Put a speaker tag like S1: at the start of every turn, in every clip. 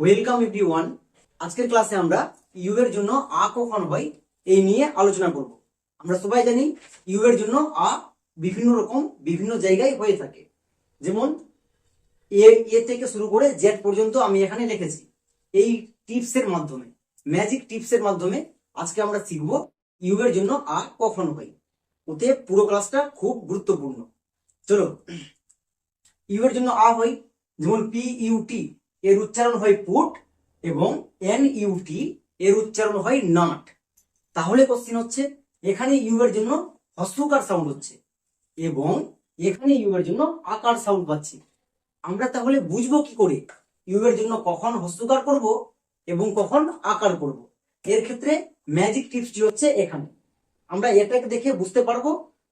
S1: Welcome every one আজকের ক্লাসে আমরা ইউ এর জন্য আ কখন হয় এই নিয়ে আলোচনা করব। আমরা সবাই জানি ইউ এর জন্য আ বিভিন্ন রকম, বিভিন্ন জায়গায় হয়ে থাকে। যেমন, এ এ থেকে শুরু করে জেড পর্যন্ত আমি এখানে লিখেছি। এই টিপস এর মাধ্যমে ম্যাজিক টিপস এর মাধ্যমে আজকে আমরা শিখব ইউ এর জন্য আ কখন হয়। ওতে পুরো ক্লাসটা খুব গুরুত্বপূর্ণ। চলো ইউ এর জন্য আ হয়, যেমন পি ইউটি এর উচ্চারণ হয় পুট এবং এন ইউটি এর উচ্চারণ হয় নাট তাহলে কোশ্চিন হচ্ছে, এখানে ইউ এর জন্য হস্যকার সাউন্ড হচ্ছে এবং এখানে ইউ এর জন্য আকার সাউন্ড পাচ্ছি। আমরা তাহলে বুঝব কি করে? ইউ এর জন্য কখন হস্যকার করব এবং কখন আকার করব? এর ক্ষেত্রে ম্যাজিক টিপসটি হচ্ছে এখানে। আমরা এটাকে দেখে বুঝতে পারব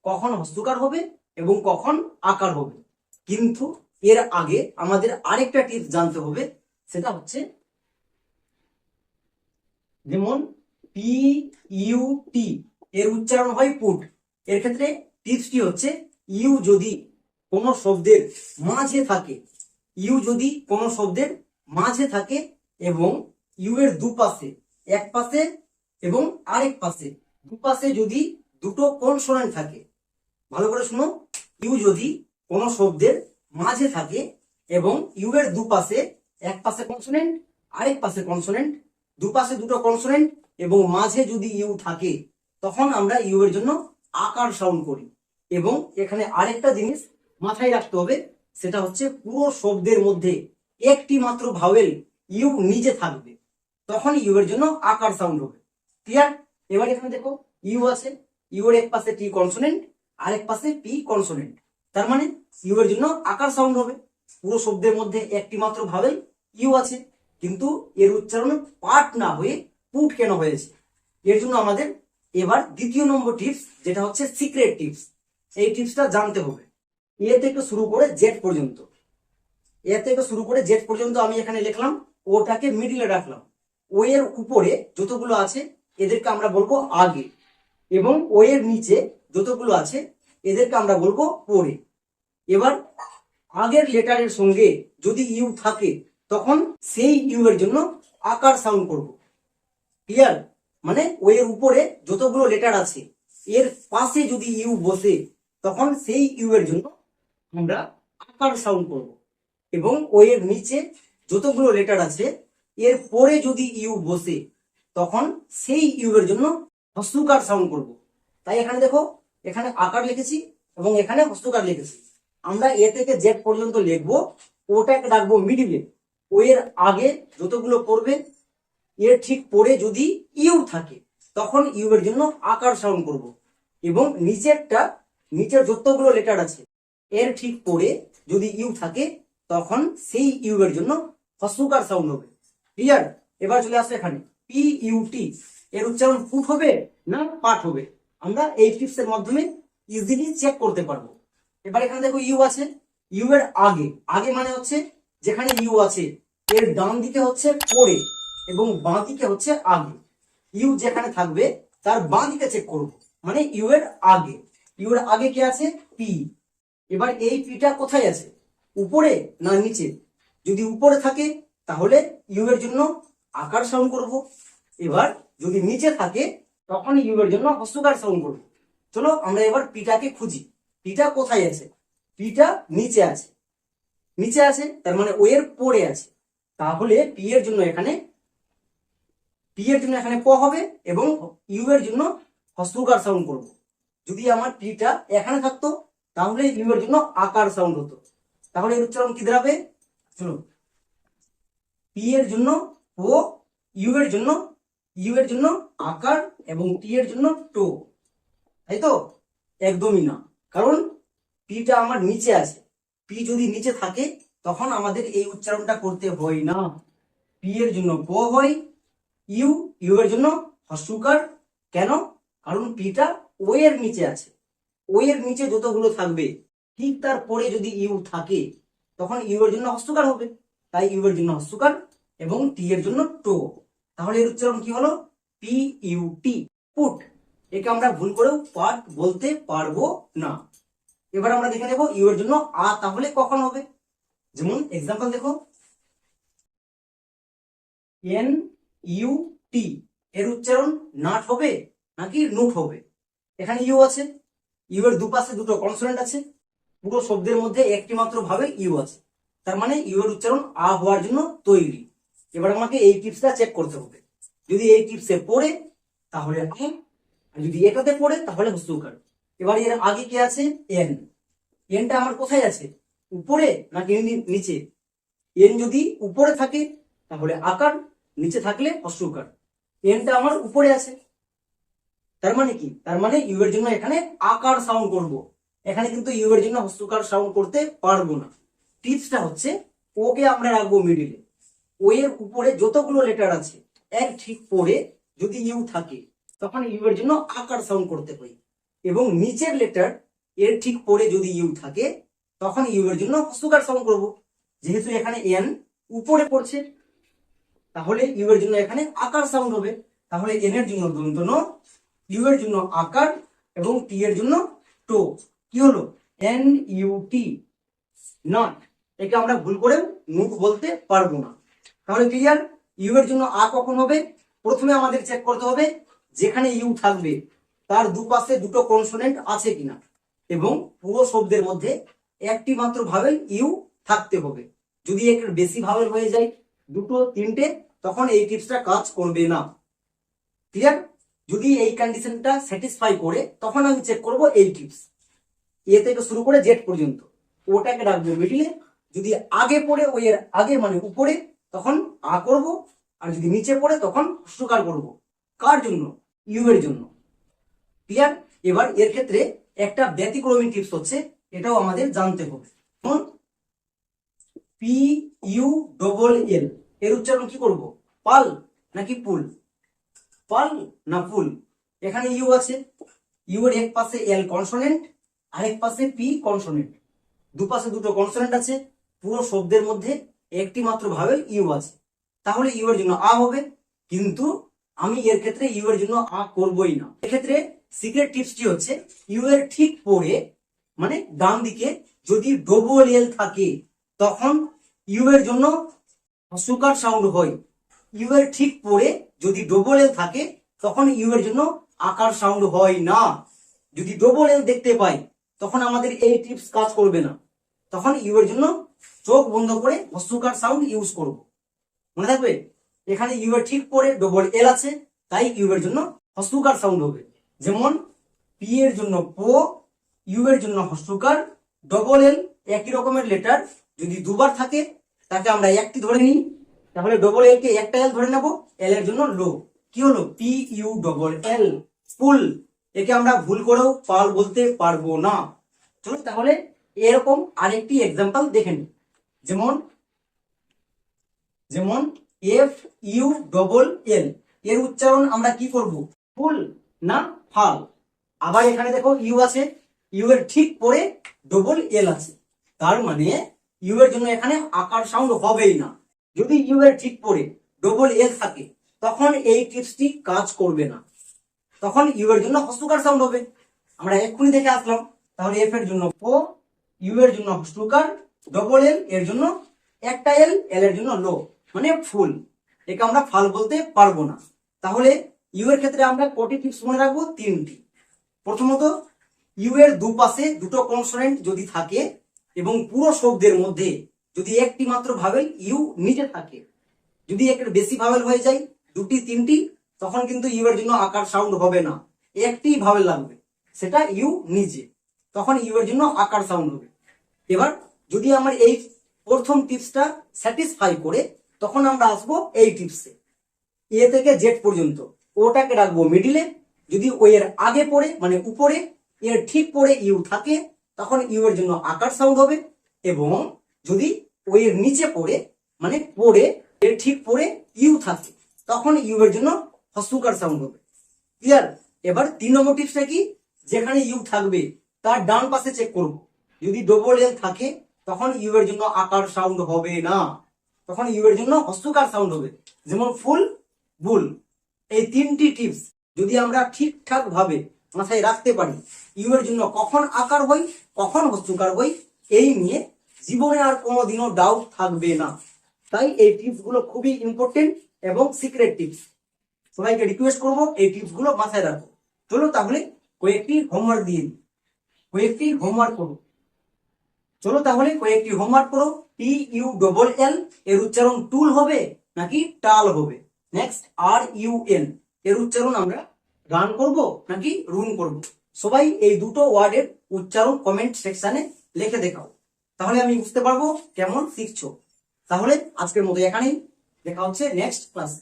S1: কখন হস্তকার হবে এবং কখন আকার হবে। কিন্তু এর আগে আমাদের আরেকটা টিপস জানতে হবে, সেটা হচ্ছে যেমন পি ইউ টি এর উচ্চারণ হয় পুট এর ক্ষেত্রে টিপসটি হচ্ছে, ইউ যদি কোন শব্দের মাঝে থাকে, ইউ যদি কোন শব্দের মাঝে থাকে এবং ইউ এর দুপাশে, এক পাশে এবং আরেক পাশে, দুপাশে যদি দুটো কনসোনেন্ট থাকে, ভালো করে শুনো, ইউ যদি কোন শব্দের মাঝে থাকে এবং ইউ এর দুপাশে এক পাশে কনসোনেন্ট আরেক পাশে কনসোনেন্ট দুপাশে দুটো কনসোনেন্ট এবং মাঝে যদি ইউ থাকে, তখন আমরা ইউ এর জন্য আকার সাউন্ড করি এবং এখানে আরেকটা জিনিস মাথায় রাখতে হবে, সেটা হচ্ছে পুরো শব্দের মধ্যে একটি মাত্র ভাওয়েল ইউ নিজে থাকবে, তখন ইউ এর জন্য আকার সাউন্ড হবে। ক্লিয়ার এবার এখানে দেখো ইউ আছে ইউ এর এক পাশে টি কনসোনেন্ট আরেক পাশে পি কনসোনেন্ট তার মানে ইউ এর জন্য আকার সাউন্ড হবে। পুরো শব্দের মধ্যে একটি মাত্র ভাবেল ইউ আছে। কিন্তু এর উচ্চারণ পাঠ না হয়ে পুট কেন হয়েছে? এর জন্য আমাদের এবার দ্বিতীয় নম্বর টিপস যেটা হচ্ছে সিক্রেট টিপস এই টিপসটা জানতে হবে। এ থেকে শুরু করে জেড পর্যন্ত। এ থেকে শুরু করে জেড পর্যন্ত আমি এখানে লিখলাম, ওটাকে মিডিলে রাখলাম। ও এর উপরে যতগুলো আছে, এদেরকে আমরা বলব আগে। এবং ও এর নিচে যতগুলো আছে, এদেরকে আমরা বলব পরে। এবার আগের লেটারের সঙ্গে যদি ইউ থাকে, তখন সেই ইউ এর জন্য আকার সাউন্ড করব। ক্লিয়ার মানে ও এর উপরে যতগুলো লেটার আছে, এর পাশে যদি ইউ বসে, তখন সেই ইউ এর জন্য আমরা আকার সাউন্ড করব। এবং ও এর নিচে যতগুলো লেটার আছে, এর পরে যদি ইউ বসে, তখন সেই ইউ এর জন্য হস্যকার সাউন্ড করব। তাই এখানে দেখো, এখানে আকার লিখেছি এবং এখানে হস্তকার লিখেছি। আমরা এ থেকে জেড পর্যন্ত লিখব, ওটাকে রাখব মিডিলে ও এর আগে যতগুলো পড়বে এর ঠিক পরে যদি ইউ থাকে, তখন ইউ এর জন্য আকার সাউন্ড করব। এবং নিচেরটা, নিচের যতগুলো লেটার আছে, এর ঠিক পরে যদি ইউ থাকে, তখন সেই ইউ এর জন্য হস্যকার সাউন্ড হবে। ক্লিয়ার এবার চলে আসবে এখানে। পি ইউটি এর উচ্চারণ ফুট হবে না পাঠ হবে? আমরা এই টিপস এর মাধ্যমে ইজিলি চেক করতে পারব। এবার এখানে দেখো ইউ আছে, ইউ এর আগে আগে মানে হচ্ছে যেখানে ইউ আছে, এর ডান দিকে হচ্ছে পরে এবং বাঁ দিকে হচ্ছে আগে। ইউ যেখানে থাকবে, তার বাঁ দিকে চেক করব মানে ইউ এর আগে। ইউ এর আগে কি আছে? পি। এবার এই পিটা কোথায় আছে? উপরে না নিচে? যদি উপরে থাকে, তাহলে ইউ এর জন্য আকার সাউন্ড করব। এবার যদি নিচে থাকে তখন ইউ এর জন্য হস্তকার সাউন্ড করব। চলো আমরা এবার পিটাকে খুঁজি। পিটা কোথায় আছে? পিটা নিচে আছে। নিচে আছে, তার মানে ও এর পরে আছে। তাহলে পি এর জন্য এখানে পি এর জন্য এখানে প হবে এবং ইউ এর জন্য হস্তকার সাউন্ড করব। যদি আমার পিটা এখানে থাকতো, তাহলে ইউ এর জন্য আকার সাউন্ড হতো। তাহলে এর উচ্চারণ কি দাঁড়াবে? চলো। পি এর জন্য ও ইউ এর জন্য ইউ এর জন্য আকার এবং টি এর জন্য টো। তাই তো? একদমই না। কারণ পিটা আমার নিচে আছে। পি যদি নিচে থাকে, তখন আমাদের এই উচ্চারণটা করতে হয় না। পি এর জন্য প হয়, ইউ ইউ এর জন্য হস্যকার কেন? কারণ পিটা ও এর নিচে আছে। ও এর নিচে যতগুলো থাকবে, ঠিক তার পরে যদি ইউ থাকে, তখন ইউ এর জন্য হস্তকার হবে। তাই ইউ এর জন্য হস্তকার এবং টি এর জন্য টো। তাহলে এর উচ্চারণ কি হলো? P, U, T, put. একে আমরা ভুল করেও পাঠ বলতে পারব না। এবার আমরা দেখে নেব ইউ এর জন্য আ তাহলে কখন হবে? যেমন এক্সাম্পল দেখো। এন ইউ টি এর উচ্চারণ নাট হবে নাকি নুট হবে? এখানে ইউ আছে। ইউ এর দুপাশে দুটো কনসোনেন্ট আছে। পুরো শব্দের মধ্যে একটি মাত্র ভাবে ইউ আছে। তার মানে ইউ এর উচ্চারণ আ হওয়ার জন্য তৈরি। এবার আমাকে এই টিপসটা চেক করতে হবে। যদি এই টিপসে পড়ে, তাহলে আ আর যদি এটাতে পড়ে, তাহলে হস্তুকার এবার এর আগে কি আছে? এন। এনটা আমার কোথায় আছে? উপরে নাকি নিচে? এন যদি উপরে থাকে, তাহলে আকার, নিচে থাকলে হস্যকার এনটা আমার উপরে আছে। তার মানে কি? তার মানে ইউ এর জন্য এখানে আকার সাউন্ড করব। এখানে কিন্তু ইউ এর জন্য হস্যকার সাউন্ড করতে পারব না। টিপসটা হচ্ছে ওকে আমরা রাখব মিডিলে ও এর উপরে যতগুলো লেটার আছে, এক ঠিক পরে যদি ইউ থাকে তখন ইউ এর জন্য আকার সাউন্ড করতে হয় এবং নিচের লেটার এর ঠিক পরে যদি ইউ থাকে, তখন ইউ এর জন্য হস্যকার সাউন্ড করব। যেহেতু এখানে এন উপরে পড়ছে, তাহলে ইউ এর জন্য এখানে আকার সাউন্ড হবে। তাহলে এন এর জন্য দন্তন ইউ এর জন্য আকার এবং টি এর জন্য টো। কি হলো? N U T. নট একে আমরা ভুল করে নুট বলতে পারব না। তাহলে ক্লিয়ার ইউ এর জন্য আ কখন হবে? প্রথমে আমাদের চেক করতে হবে যেখানে ইউ থাকবে, তার দুপাশে দুটো কনসোনেন্ট আছে কিনা। এবং পুরো শব্দের মধ্যে একটি মাত্র ভাবেল ইউ থাকতে হবে। যদি এর বেশি ভাবেল হয়ে যায় দুটো, তিনটে, তখন এই টিপসটা কাজ করবে না। ক্লিয়ার যদি এই কন্ডিশনটা স্যাটিসফাই করে, তখন আমি চেক করব এই টিপস। এ থেকে শুরু করে জেড পর্যন্ত। ওটাকে রাখব মিডিলে যদি আগে পড়ে ওই এর আগে মানে উপরে, তখন আ করব। আর যদি নিচে পড়ে, তখন সুকার করব। কার জন্য? ইউ এর জন্য। ক্লিয়ার এবার এর ক্ষেত্রে একটা ব্যতিক্রমী টিপস হচ্ছে, এটাও আমাদের জানতে হবে। পি ইউ ডবল এল এর উচ্চারণ কি করব? পাল নাকি পুল? পাল না পুল? এখানে ইউ আছে। ইউ এর এক পাশে এল কনসোনেন্ট আরেক পাশে পি কনসোনেন্ট দুপাশে দুটো কনসোনেন্ট আছে। পুরো শব্দের মধ্যে একটি মাত্র ভাবে ইউ আছে। তাহলে ইউ এর জন্য আ হবে, কিন্তু আমি এর ক্ষেত্রে ইউ এর জন্য আ করবই না। এক্ষেত্রে সিক্রেট টিপসটি হচ্ছে ইউ এর ঠিক পরে মানে ডান দিকে যদি ডবল এল থাকে, তখন ইউ এর জন্য সুকার সাউন্ড হয়। ইউ এর ঠিক পরে যদি ডবল এল থাকে, তখন ইউ এর জন্য আকার সাউন্ড হয় না। যদি ডবল এল দেখতে পাই, তখন আমাদের এই টিপস কাজ করবে না। তখন ইউ এর জন্য চোখ বন্ধ করে হস্যকার সাউন্ড ইউজ করব। মনে থাকবে? এখানে ইউ এর ঠিক পরে ডবল এল আছে, তাই ইউ এর জন্য হস্যকার সাউন্ড হবে। যেমন পি এর জন্য পো ইউ এর জন্য হস্যকার ডবল এল একই রকমের লেটার যদি দুবার থাকে, তাকে আমরা একটি ধরে নিই, তাহলে ডবল এল কে একটা এল ধরে নেব এল এর জন্য লো কি হলো? P U double L pull একে আমরা ভুল করেও পাল বলতে পারব না। চলো তাহলে এরকম আরেকটি এক্সাম্পল দেখে নিই। যেমন যেমন এফ ইউ ডবল এল এর উচ্চারণ আমরা কি করব? ফুল না ফাল? আবার এখানে দেখো ইউ আছে। ইউ এর ঠিক পরে ডবল এল আছে। তার মানে ইউ এর জন্য এখানে আকার সাউন্ড হবেই না। যদি ইউ এর ঠিক পরে ডবল এল থাকে, তখন এই টিপসটি কাজ করবে না। তখন ইউ এর জন্য হস্তকার সাউন্ড হবে। আমরা এক্ষুনি দেখে আসলাম। তাহলে এফ এর জন্য পো ইউ এর জন্য হস্তকার ডবল এল এর জন্য একটা এল এল এর জন্য লো মানে ফুল। একে আমরা ফাল বলতে পারব না। তাহলে ইউ এর ক্ষেত্রে আমরা কটি টিপস মনে রাখব? তিনটি। প্রথমত ইউ এর দুপাশে দুটো কনসোনেন্ট যদি থাকে এবং পুরো শব্দের মধ্যে যদি একটি মাত্র ভাবেল ইউ নিচে থাকে, যদি একটা বেশি ভাবেল হয়ে যায়, দুটি, তিনটি, তখন কিন্তু ইউ এর জন্য আকার সাউন্ড হবে না। একটি ভাবেল লাগবে, সেটা ইউ নিজে। তখন ইউ এর জন্য আকার সাউন্ড হবে। এবার যদি আমার এই প্রথম টিপসটা স্যাটিসফাই করে তখন আমরা আসব এই টিপসে এ। থেকে জেড পর্যন্ত। ওটাকে রাখব মিডিলে যদি ও এর আগে পড়ে মানে উপরে, এর ঠিক পরে ইউ থাকে, তখন ইউ এর জন্য আকার সাউন্ড হবে। এবং যদি ও এর নিচে পড়ে মানে পড়ে, এর ঠিক পরে ইউ থাকে, তখন ইউ এর জন্য হস্যকার সাউন্ড হবে। ক্লিয়ার এবার তিন নম্বর টিপসটা কি? যেখানে ইউ থাকবে, তার ডান পাশে চেক করব। যদি ডবল এল থাকে, তখন ইউ এর জন্য আকার সাউন্ড হবে না। তখন ইউ এর জন্য হস্তকার সাউন্ড হবে। যেমন ফুল বুল এই তিনটি টিপস যদি আমরা ঠিকঠাক ভাবে মাথায় রাখতে পারি ইউ এর জন্য কখন আকার হই, কখন হস্তকার হই, এই নিয়ে জীবনে আর কোনোদিনও ডাউট থাকবে না। তাই এই টিপসগুলো খুবই ইম্পর্টেন্ট এবং সিক্রেট টিপস সবাইকে রিকোয়েস্ট করব, এই টিপসগুলো মাথায় রাখো। চলো তাহলে কয়েকটি হোমওয়ার্ক দিই। কয়েকটি হোমওয়ার্ক করো। চলো তাহলে কয়েকটি হোমওয়ার্ক করো। টি ডবল এল এর উচ্চারণ টুল হবে নাকি টাল হবে? নেক্সট আর ইউ এন এর উচ্চারণ আমরা রান করব নাকি রুন করব? সবাই এই দুটো ওয়ার্ডের উচ্চারণ কমেন্ট সেকশনে লিখে দেখাও। তাহলে আমি বুঝতে পারব কেমন শিখছো। তাহলে আজকের মতো এখানেই। দেখা হচ্ছে নেক্সট ক্লাসে